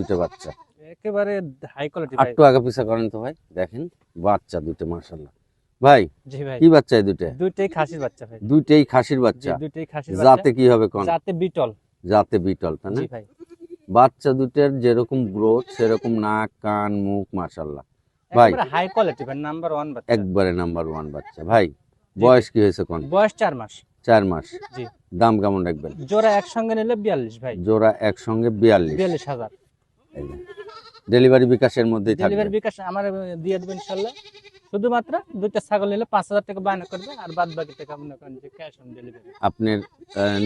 দুটো বাচ্চা। একেবারে হাই কোয়ালিটি ভাই আগে পিছা করেন তো ভাই দেখেন বাচ্চা দুটো মার্শাল্লাহ ভাই জি ভাই। কি বাচ্চা এই দুটো? দুইটাই খাসির বাচ্চা ভাই। দুইটাই খাসির বাচ্চা। দুইটাই খাসির জাতে কি হবে কোন? জাতে বিটল। জাতে বিটল তাই না? জি ভাই। বাচ্চা দুটোর যেরকম গ্রোথ সেরকম নাক কান মুখ মার্শাল্লাহ ভাই। একেবারে হাই কোয়ালিটি ভাই নাম্বার ওয়ান বাচ্চা। একবারে নাম্বার ওয়ান বাচ্চা। ভাই বয়স কি হয়েছে কোন? বয়স চার মাস। চার মাস। জি। দাম কেমন রাখবেন? জোড়া একসঙ্গে নিলে বিয়াল্লিশ ভাই। জোড়া একসঙ্গে বিয়াল্লিশ। বিয়াল্লিশ হাজার। ডেলিভারি বিকাশের মধ্যেই থাকবে। ডেলিভারি বিকাশ আমার দিয়ে দেবেন ইনশাল্লাহ। শুধুমাত্র দুইটা ছাগল নিলে পাঁচ হাজার টাকা বায়না করবে আর বাদ বাকি টাকা মনে করেন যে ক্যাশ অন ডেলিভারি আপনার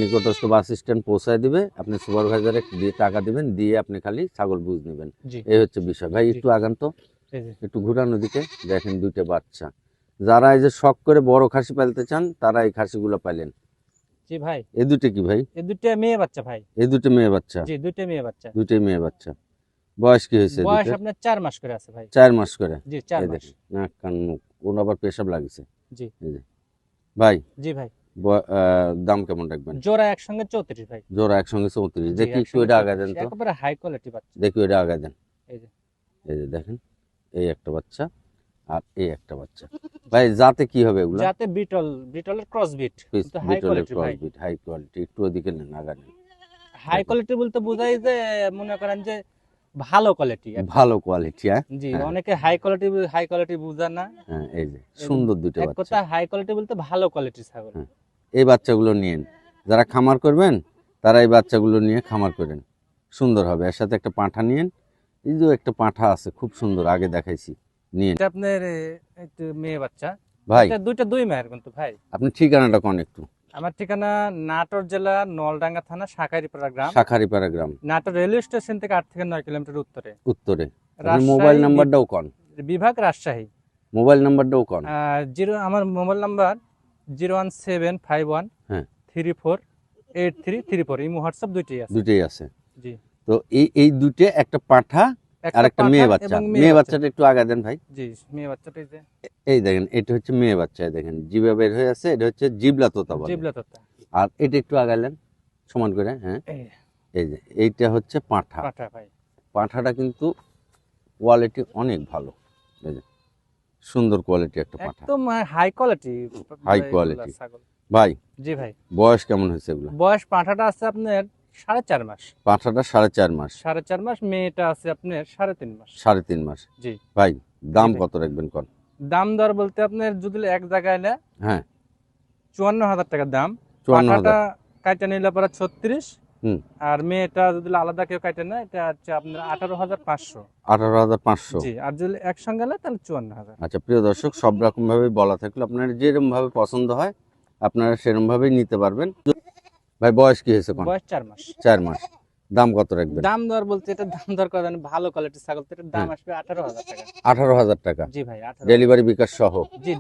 নিকটস্থ বাস স্ট্যান্ড পৌঁছায় দিবে আপনি সুপারভাইজারে দিয়ে টাকা দিবেন দিয়ে আপনি খালি ছাগল বুঝ নেবেন। এই হচ্ছে বিষয়। ভাই একটু আগান তো। একটু ঘুরানো দিকে দেখেন দুইটা বাচ্চা। যারা এই যে শখ করে বড় খাসি পালতে চান তারা এই খাসিগুলো পাইলেন জি ভাই। এই দুটো কি ভাই? এই দুইটা মেয়ে বাচ্চা ভাই। এই দুটো মেয়ে বাচ্চা। জি দুইটা মেয়ে বাচ্চা। দুটোই মেয়ে বাচ্চা। বয়স কি হয়েছে বয়স আপনার চার মাস করে আছে ভাই। চার মাস করে? জি চার এই মাস। নাক কান মুখ কোন আবার পেশাব লাগিছে। জি। ভাই জি ভাই। দাম কেমন রাখবেন? জোড়া একসঙ্গে চৌত্রিশ ভাই। জোড়া একসঙ্গে চৌত্রিশ। জি, দেখি একটু এটা আগা দেন তো। একেবারে হাই কোয়ালিটি বাচ্চা। দেখি এটা আগা দেন। এই যে। এই যে দেখেন এই একটা বাচ্চা আর এই একটা বাচ্চা। ভাই যাতে কি হবে এগুলা? যাতে বিটল বিটলের ক্রস বিট হাই কোয়ালিটি হাই কোয়ালিটি একটু ওদিকে আগা নেন। হাই কোয়ালিটি বলতে বোঝাই যে মনে করেন যে ভালো কোয়ালিটি ভালো কোয়ালিটি হ্যাঁ? জি হ্যাঁ। অনেকে হাই কোয়ালিটি হাই কোয়ালিটি বুঝান না। হ্যাঁ এই যে সুন্দর দুটো বাচ্চা। কথা হাই কোয়ালিটি বলতে ভালো কোয়ালিটি ছাগল। এই বাচ্চাগুলো নিয়েন। যারা খামার করবেন তারা এই বাচ্চাগুলো নিয়ে খামার করেন। সুন্দর হবে। এর সাথে একটা পাঁঠা নিয়েন। এই যে একটা পাঁঠা আছে খুব সুন্দর আগে দেখাইছি। এটা আপনার একটু মেয়ে বাচ্চা। ভাই। এটা দুইটা দুই মায়ের কিন্তু ভাই। আপনি ঠিকানাটা কোন একটু? আমার ঠিকানা নাটোর জেলা নলডাঙ্গা থানা শাকারিপাড়া গ্রাম। শাখারিপাড়া গ্রাম। নাটোর রেলওয়ে স্টেশন থেকে আট থেকে নয় কিলোমিটার উত্তরে। উত্তরে। মোবাইল নাম্বারটাও কন। বিভাগ রাজশাহী। মোবাইল নাম্বারটাও কন। জিরো আমার mobile number zero one seven five one হ্যাঁ। Three four eight three three four. এই হোয়াটসঅ্যাপ দুইটাই আছে। দুটেই আছে। জি। তো এই এই দুটে একটা পাঁঠা আর একটা মেয়ে বাচ্চা। মেয়ে বাচ্চাটা একটু আগা দেন ভাই। জি মেয়ে বাচ্চাটাই যে। এই দেখেন এটা হচ্ছে মেয়ে বাচ্চা দেখেন। জিবা বের হয়ে আছে এটা হচ্ছে জিবলা তোতা বলে। জিবলা তোতা। আর এটা একটু আগালেন সমান করে হ্যাঁ। এই। যে এইটা হচ্ছে পাঁঠা। পাঠা ভাই। পাঁঠাটা কিন্তু কোয়ালিটি অনেক ভালো সুন্দর কোয়ালিটি একটা পাঁঠা। একদম হাই কোয়ালিটি quality। ছাগল। ভাই জি ভাই। বয়স কেমন হয়েছে এগুলো? বয়স পাঁঠাটা আছে আপনার সাড়ে চার মাস। পাঁঠাটা সাড়ে চার মাস। সাড়ে চার মাস মেয়েটা আছে আপনার সাড়ে তিন মাস। সাড়ে তিন মাস। জি। ভাই দাম কত রাখবেন কন? দাম দর বলতে আপনার যদি এক জায়গায় নেয় হ্যাঁ। চুয়ান্ন হাজার টাকা দাম। চুয়ান্ন হাজার। কাইটা নিলে পরে ছত্রিশ। আর মেয়েটা যদি আলাদা কেউ কাইটে নেয় এটা হচ্ছে আপনার আঠারো হাজার পাঁচশো। আঠারো হাজার পাঁচশো। জি আর যদি একসঙ্গে নেয় তাহলে চুয়ান্ন হাজার। আচ্ছা প্রিয় দর্শক সব রকম ভাবে বলা থাকল আপনার যেরকম ভাবে পছন্দ হয় আপনারা সেরকম ভাবেই নিতে পারবেন। ভাই বয়স কি হয়েছে বয়স চার মাস। চার মাস। দাম কত রাখবেন? দাম দর বলতে এটা দাম দর করা জানি ভালো কোয়ালিটির ছাগল তো এটার দাম। আসবে আঠারো হাজার টাকা। আঠারো হাজার টাকা? জি ভাই ডেলিভারি বিকাশ সহ? জি